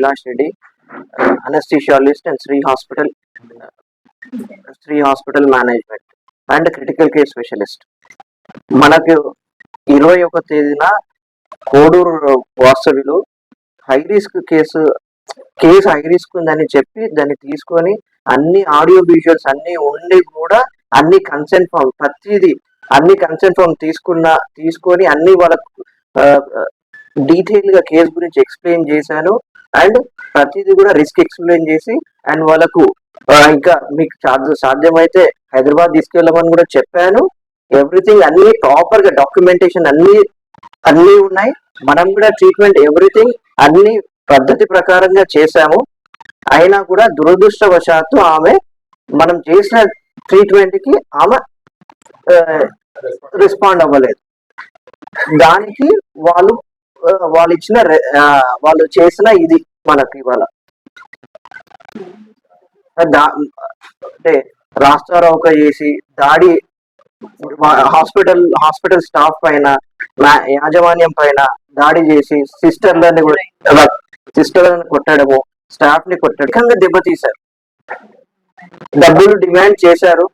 Abhilash Reddy anaesthesiologist and Sri hospital Sri hospital management and critical care specialist మనకు ఇరవై ఒక తేదీన కోడూరు వాస్తవ్యులు high risk case case high risk ఉందని చెప్పి దాన్ని తీసుకొని అన్ని ఆడియో విజువల్స్ అన్ని ఉండి కూడా అన్ని కన్సెంట్ ఫామ్ ప్రతిదీ అన్ని కన్సెంట్ ఫామ్ తీసుకున్న తీసుకొని అన్ని వాళ్ళకు డీటెయిల్గా కేసు గురించి ఎక్స్ప్లెయిన్ చేశాను. అండ్ ప్రతిదీ కూడా రిస్క్ ఎక్స్ప్లెయిన్ చేసి అండ్ వాళ్ళకు ఇంకా మీకు సాధ్యమైతే హైదరాబాద్ తీసుకెళ్ళమని కూడా చెప్పాను. ఎవ్రీథింగ్ అన్ని ప్రాపర్గా డాక్యుమెంటేషన్ అన్ని అన్ని ఉన్నాయి. మనం కూడా ట్రీట్మెంట్ ఎవ్రీథింగ్ అన్ని పద్ధతి ప్రకారంగా చేశాము. అయినా కూడా దురదృష్టవశాత్తు ఆమె మనం చేసిన ట్రీట్మెంట్కి ఆమె రెస్పాండ్ అవ్వలేదు. దానికి వాళ్ళు వాళ్ళు ఇచ్చిన వాళ్ళు చేసిన ఇది మనకి ఇవాళ. అంటే రాష్ట్రారోక చేసి దాడి హాస్పిటల్ హాస్పిటల్ స్టాఫ్ పైన యాజమాన్యం పైన దాడి చేసి సిస్టర్లని కూడా సిస్టర్లను కొట్టడము స్టాఫ్ని కొట్టడం ఇంకా దెబ్బతీశారు. డబ్బులు డిమాండ్ చేశారు.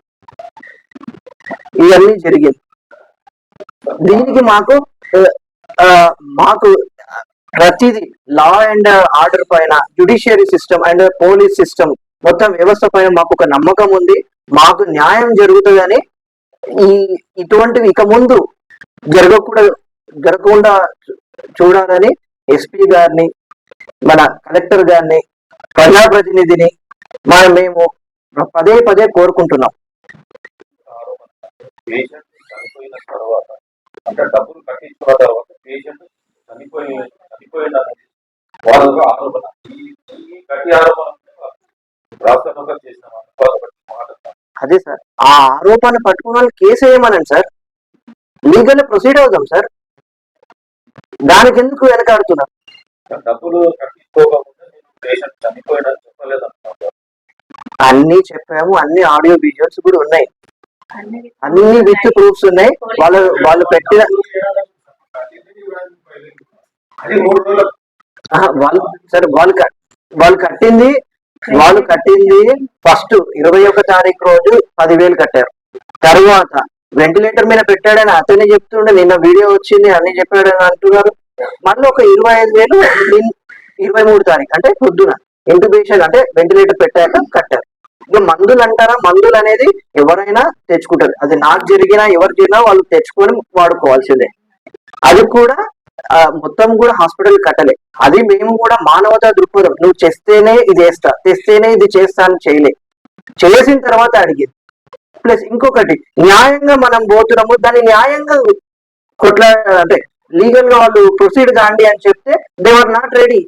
ఇవన్నీ జరిగింది. దీనికి మాకు మాకు ప్రతిదీ లా అండ్ ఆర్డర్ పైన judiciary system and police system మొత్తం వ్యవస్థ పైన మాకు ఒక నమ్మకం ఉంది. మాకు న్యాయం జరుగుతుందని ఈ ఇటువంటివి ఇక ముందు జరగకూడదు జరగకుండా చూడాలని ఎస్పీ గారిని మన కలెక్టర్ గారిని ప్రజాప్రతినిధిని మనం మేము పదే పదే కోరుకుంటున్నాం. తర్వాత అంటే డబ్బులు కట్టించుకున్న తర్వాత పేషెంట్ చనిపోయి చనిపోయిన వాళ్ళ ఆరోపణ. ఈ గట్టి ఆరోపణ రాష్ట్రంలో చేసిన అదే సార్ ఆ ఆరోపణ పట్టుకున్న వాళ్ళు కేసు వేయమనండి సార్. లీగల్ ప్రొసీడ్ అవుదాం సార్. దానికి ఎందుకు వెనకాడుతున్నారు? డబ్బులు అన్ని చెప్పాము అన్ని ఆడియో విజువల్స్ కూడా ఉన్నాయి. అన్ని విత్ ప్రూఫ్స్ ఉన్నాయి. వాళ్ళు వాళ్ళు పెట్టిన వాళ్ళు సరే వాళ్ళు వాళ్ళు కట్టింది వాళ్ళు కట్టింది ఫస్ట్ ఇరవై ఒక తారీఖు రోజు పదివేలు కట్టారు. తర్వాత వెంటిలేటర్ మీద పెట్టాడని అతనే చెప్తుండే నిన్న వీడియో వచ్చింది అన్ని చెప్పాడని అంటున్నారు. మళ్ళీ ఒక ఇరవై ఐదు వేలు ఇరవై మూడు తారీఖు అంటే పొద్దున. ఇంటిబేషన్ అంటే వెంటిలేటర్ పెట్టాక కట్టారు. ఇక మందులు అంటారా? మందులు అనేది ఎవరైనా తెచ్చుకుంటారు. అది నాకు జరిగినా ఎవరు జరిగినా వాళ్ళు తెచ్చుకొని వాడుకోవాల్సిందే. అది కూడా మొత్తం కూడా హాస్పిటల్ కట్టలే. అది మేము కూడా మానవతా దృక్పథం. నువ్వు చేస్తేనే ఇది చేస్తా తెస్తేనే ఇది చేస్తా అని చేయలే. చేసిన తర్వాత అడిగింది ప్లస్ ఇంకొకటి న్యాయంగా మనం పోతున్నాము దాన్ని న్యాయంగా కొట్లా అంటే లీగల్గా వాళ్ళు ప్రొసీడ్ కాండి అని చెప్తే they are not ready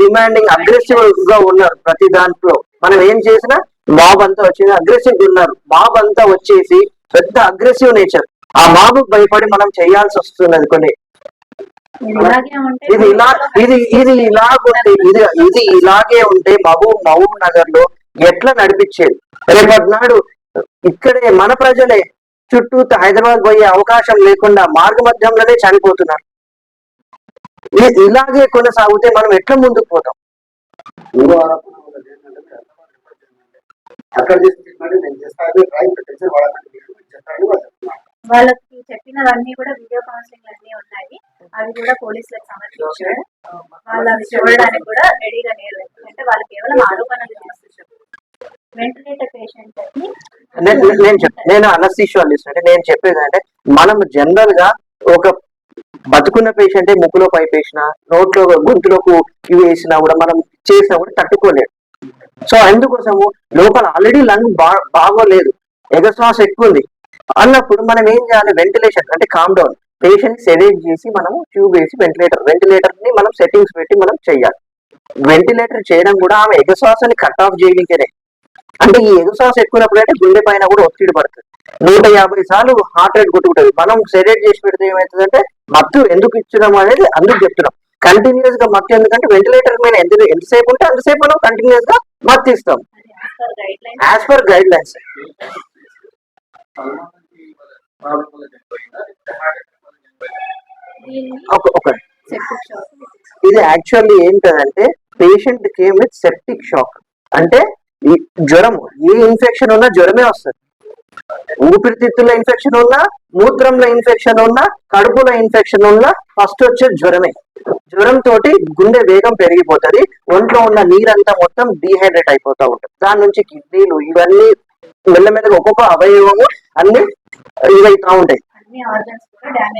demanding అగ్రెసివ్గా ఉన్నారు ప్రతి దాంట్లో. మనం ఏం చేసినా మాబ్ అంతా వచ్చింది అగ్రెసివ్ ఉన్నారు. మాబ్ అంతా వచ్చేసి పెద్ద అగ్రెసివ్ నేచర్ ఆ మాబ్ భయపడి మనం చేయాల్సి వస్తున్నది కొన్ని ఇది ఇలా ఇది ఇది ఇలాగుంటే ఇది ఇది ఇలాగే ఉంటే మహబూబ్ మహబూబ్ నగర్లో ఎట్లా నడిపించేది? రేపటి నాడు ఇక్కడే మన ప్రజలే చుట్టూ హైదరాబాద్ పోయే అవకాశం లేకుండా మార్గ మధ్యంలోనే చనిపోతున్నారు. ఇలాగే కొనసాగితే మనం ఎట్లా ముందుకు పోతాం? వాళ్ళకి చెప్పినవన్నీ కూడా వీడియో కౌన్సిలింగ్ అన్ని ఉన్నాయి. అవి కూడా పోలీసులకు సమర్పించారు. వాళ్ళు అవి చూడడానికి కూడా రెడీగా లేరు. ఎందుకంటే వాళ్ళు కేవలం ఆరోపణలు చేస్తున్నారు. వెంటిలేటర్ పేషెంట్ని నేను నేను అనస్థిషియాలిస్ట్ అంటే నేను చెప్పేది అంటే మనం జనరల్గా ఒక బతుకున్న పేషెంటే ముక్కులో పైప్ వేసిన నోట్లో గొంతులోకి ఇవి వేసినా కూడా మనం చేసినా కూడా తట్టుకోలేదు సో అందుకోసము లోపల ఆల్రెడీ లంగ్ బా బాగోలేదు. ఎగశ్వాస ఎక్కువ ఉంది అన్నప్పుడు మనం ఏం చేయాలి? వెంటిలేషన్ అంటే కామ్ డౌన్ పేషెంట్ సెడేట్ చేసి మనం ట్యూబ్ వేసి వెంటిలేటర్ వెంటిలేటర్ని మనం సెట్టింగ్స్ పెట్టి మనం చేయాలి. వెంటిలేటర్ చేయడం కూడా ఆమె ఎగశ్వాసని కట్ ఆఫ్ చేయడానికేనే అంటే ఈ ఎగశ్వాస ఎక్కువైనప్పుడు అంటే గుండె పైన కూడా ఒత్తిడి పడుతుంది. నూట యాభై సార్లు హార్ట్ రేట్ కొట్టుకుంటుంది. మనం సెడేట్ చేసి పెడితే ఏమవుతుందంటే మత్తు ఎందుకు ఇచ్చడం అనేది అందుకు చెప్తున్నాం కంటిన్యూస్గా మత్తు ఎందుకంటే వెంటిలేటర్ మీద ఎంత ఎంతసేపు ఉంటే అంతసేపు మనం కంటిన్యూస్గా మత్తు ఇస్తాం. యాజ్ పర్ గైడ్ లైన్స్ ఇది యాక్చువల్లీ ఏంటంటే patient came with septic shock అంటే ఈ జ్వరము ఏ ఇన్ఫెక్షన్ ఉన్నా జ్వరమే వస్తుంది. ఊపిరితిత్తుల ఇన్ఫెక్షన్ ఉన్నా మూత్రంలో ఇన్ఫెక్షన్ ఉన్నా కడుపులో ఇన్ఫెక్షన్ ఉన్నా ఫస్ట్ వచ్చే జ్వరమే. జ్వరం తోటి గుండె వేగం పెరిగిపోతది ఒంట్లో ఉన్న నీరంతా మొత్తం డీహైడ్రేట్ అయిపోతా ఉంటుంది. దాని నుంచి కిడ్నీలు ఇవన్నీ మెల్లమెల్లగా ఒక్కొక్క అవయవము అన్ని ఇదైతా ఉంటాయి.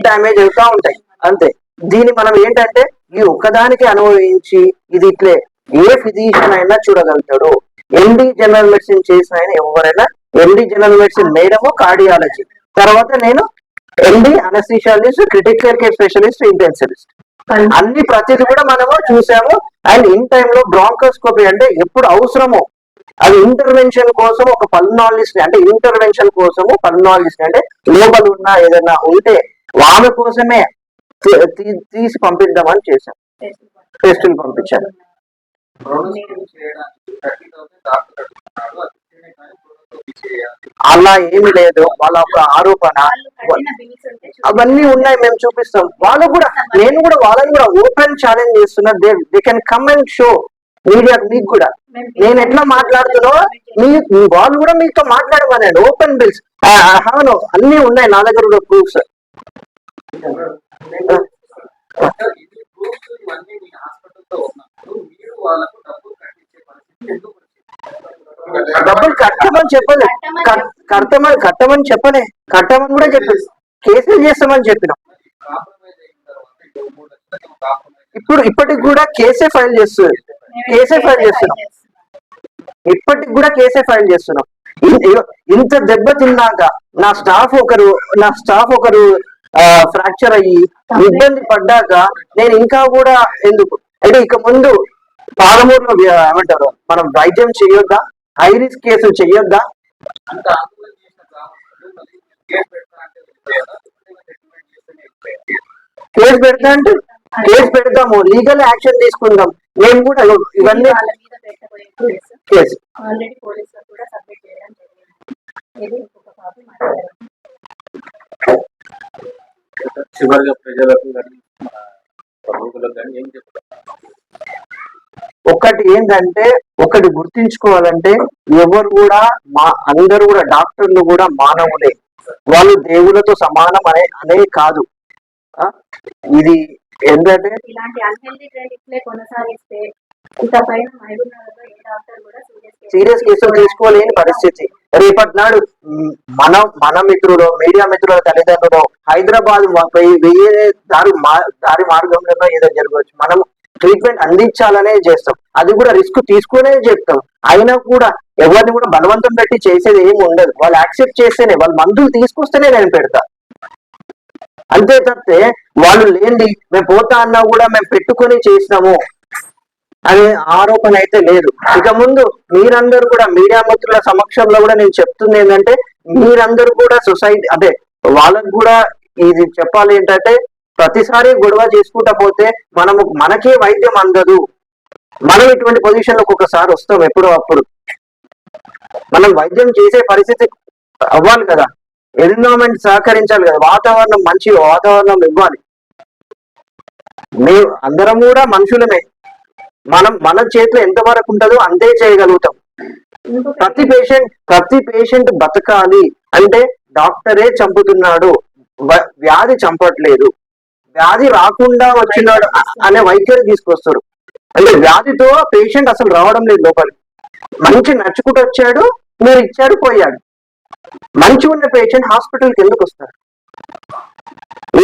డ్యామేజ్ అవుతా ఉంటాయి. అంతే. దీన్ని మనం ఏంటంటే ఈ ఒక్కదానికి అనుభవించి ఇది ఇట్లే ఏ ఫిజిషియన్ అయినా చూడగలుగుతాడు. ఎండి జనరల్ మెడిసిన్ చేసిన ఆయన ఎవరైనా MD general medicine madam cardiology తర్వాత నేను MD anaesthesiologist critical care specialist intensivist అన్ని ప్రతిది కూడా మనము చూసాము. అండ్ ఇన్ టైంలో బ్రాంకోస్కోపీ అంటే ఎప్పుడు అవసరమో అది ఇంటర్వెన్షన్ కోసం ఒక పల్నాలజిస్ట్ అంటే ఇంటర్వెన్షన్ కోసము పల్నాలజిస్ట్ అంటే లోపల ఉన్న ఏదైనా ఉంటే ఆమె కోసమే తీసి పంపిద్దామని చేశాం. టెస్టులు పంపించాను అలా ఏమి లేదు. వాళ్ళ ఒక ఆరోపణ. అవన్నీ ఉన్నాయి మేము చూపిస్తాం. వాళ్ళు కూడా నేను కూడా వాళ్ళని కూడా ఓపెన్ ఛాలెంజ్ చేస్తున్నా. They they can come and show media మీకు కూడా. నేను ఎట్లా మాట్లాడుతున్నా మీ వాళ్ళు కూడా మీతో మాట్లాడమనండి ఓపెన్ బిల్స్ నో అన్ని ఉన్నాయి నా దగ్గర కూడా ప్రూఫ్స్ సార్, ఇది ప్రూఫ్స్ ఇవన్నీ మీ హాస్పిటల్లో వాళ్ళకు డబ్బులు కట్టించే పరిస్థితి ఎందుకు డబ్బులు కట్టమని చెప్పలే. కట్టమని కట్టమని చెప్పలే. కట్టమని కూడా చెప్పలేదు. కేసులు చేస్తామని చెప్పినాం. ఇప్పుడు ఇప్పటికి కూడా కేసే ఫైల్ చేస్తుంది కేసే ఫైల్ చేస్తున్నాం ఇప్పటికి కూడా కేసే ఫైల్ చేస్తున్నాం ఇంత దెబ్బ తిన్నాక నా స్టాఫ్ ఒకరు నా స్టాఫ్ ఒకరు ఫ్రాక్చర్ అయ్యి ఇబ్బంది పడ్డాక నేను ఇంకా కూడా ఎందుకు? అంటే ఇక ముందు పాలమూరులో ఏమంటారు? మనం వైద్యం చేయొద్దా? హై రిస్క్ కేసులు కేసు పెడతా అంటే వెళ్ళిపోయారా? కేసు పెడతా అంటే కేసు పెడతాము లీగల్ యాక్షన్ తీసుకుందాం. మేము కూడా ఇవన్నీ కేసు చివరిగా ప్రజలకు కానీ మన ప్రభుత్వాలకు కానీ ఏం చెప్తారు ఒకటి ఏంటంటే ఒకటి గుర్తించుకోవాలంటే ఎవరు కూడా మా అందరూ కూడా డాక్టర్లు కూడా మానవులే. వాళ్ళు దేవులతో సమానం అనే అనే కాదు? ఇది ఏంటంటే? సీరియస్ కేసులు తీసుకోలేని పరిస్థితి. రేపటి నాడు మన మన మిత్రులు మీడియా మిత్రుల తల్లిదండ్రులు హైదరాబాద్ వెయ్యే దారి దారి మార్గంలో ఏదో జరగవచ్చు మనం ట్రీట్మెంట్ అందించాలనే చేస్తాం. అది కూడా రిస్క్ తీసుకునే చెప్తాం అయినా కూడా ఎవరిని కూడా బలవంతం పెట్టి చేసేది ఏమి ఉండదు. వాళ్ళు యాక్సెప్ట్ చేస్తేనే వాళ్ళు మందులు తీసుకొస్తేనే నేను పెడతా. అంతే తప్పితే వాళ్ళు లేని మేము పోతా అన్నా కూడా మేము పెట్టుకొని చేసినాము అనే ఆరోపణ అయితే లేదు. ఇక ముందు మీరందరూ కూడా మీడియా మిత్రుల సమక్షంలో కూడా నేను చెప్తుంది ఏంటంటే మీరందరూ కూడా సొసైటీ అదే వాళ్ళకు కూడా ఇది చెప్పాలి ఏంటంటే ప్రతిసారి గొడవ చేసుకుంటా పోతే మనము మనకే వైద్యం అందదు. మనం ఇటువంటి పొజిషన్లో ఒక్కొక్కసారి వస్తాం ఎప్పుడో అప్పుడు. మనం వైద్యం చేసే పరిస్థితి అవ్వాలి కదా. ఎన్విరాన్మెంట్ సహకరించాలి కదా. వాతావరణం మంచి వాతావరణం ఇవ్వాలి. మేము అందరం కూడా మనుషులమే. మనం మన చేతిలో ఎంత వరకు ఉంటుందో అంతే చేయగలుగుతాం. ప్రతి పేషెంట్ ప్రతి పేషెంట్ బతకాలి. అంటే డాక్టరే చంపుతున్నాడు. వ- వ్యాధి చంపట్లేదు. వ్యాధి రాకుండా వచ్చినాడు అనే వైఖరి తీసుకొస్తారు అంటే వ్యాధితో పేషెంట్ అసలు రావడం లేదు లోపలికి. మంచి నచ్చుకుంటూ వచ్చాడు మీరు ఇచ్చారు పోయాడు. మంచి ఉన్న పేషెంట్ హాస్పిటల్కి ఎందుకు వస్తారు?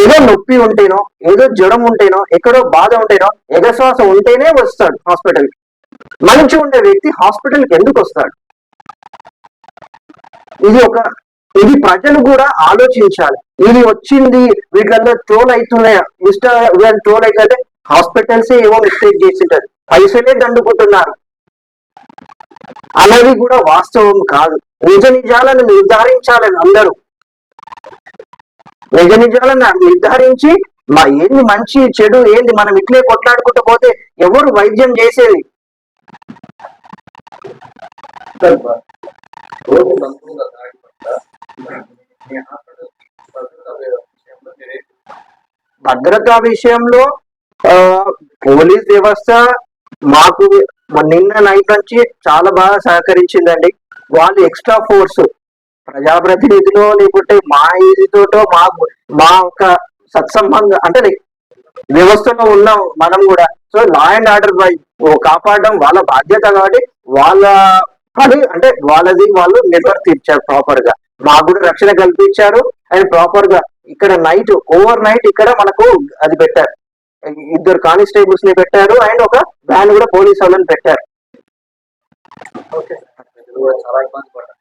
ఏదో నొప్పి ఉంటేనో ఏదో జ్వరం ఉంటేనో ఎక్కడో బాధ ఉంటేనో ఎగశ్వాస ఉంటేనే వస్తాడు హాస్పిటల్ మంచి ఉండే వ్యక్తి హాస్పిటల్కి ఎందుకు వస్తాడు? ఇది ఒక ఇది ప్రజలు కూడా ఆలోచించాలి. ఇది వచ్చింది వీటిల్లో ట్రోల్ అవుతున్నాయా? మిస్టర్ ట్రోల్ అయితే హాస్పిటల్స్ ఏవో మిస్టేక్ చేసింటారు పైసలే దండుకుంటున్నారు. అనేది కూడా వాస్తవం కాదు. నిజ నిజాలను నిర్ధారించాలని అందరూ. నిజ నిజాలను నిర్ధారించి మా ఏంది మంచి చెడు ఏంది మనం ఇట్లే కొట్లాడుకుంటూ పోతే ఎవరు వైద్యం చేసేది? భద్రత విషయంలో భద్రతా విషయంలో పోలీస్ వ్యవస్థ మాకు నిన్న నైట్ నుంచి చాలా బాగా సహకరించిందండి. వాళ్ళు ఎక్స్ట్రా ఫోర్స్ ప్రజాప్రతినిధులు లేకుంటే మా ఇదితోటో మా మా ఒక సత్సంబంధం అంటే వ్యవస్థలో ఉన్నాం మనం కూడా. So law and order by కాపాడడం వాళ్ళ బాధ్యత కాబట్టి వాళ్ళ పని అంటే వాళ్ళది వాళ్ళు నిర్వర్తించారు ప్రాపర్గా. మాకు కూడా రక్షణ కల్పించారు. అండ్ ప్రాపర్గా ఇక్కడ నైట్ ఓవర్ నైట్ ఇక్కడ మనకు అది పెట్టారు. ఇద్దరు కానిస్టేబుల్స్ని పెట్టారు. అండ్ ఒక వ్యాన్ కూడా పోలీస్ వాళ్ళని పెట్టారు. ఓకే చాలా ఇబ్బంది పడ్డారు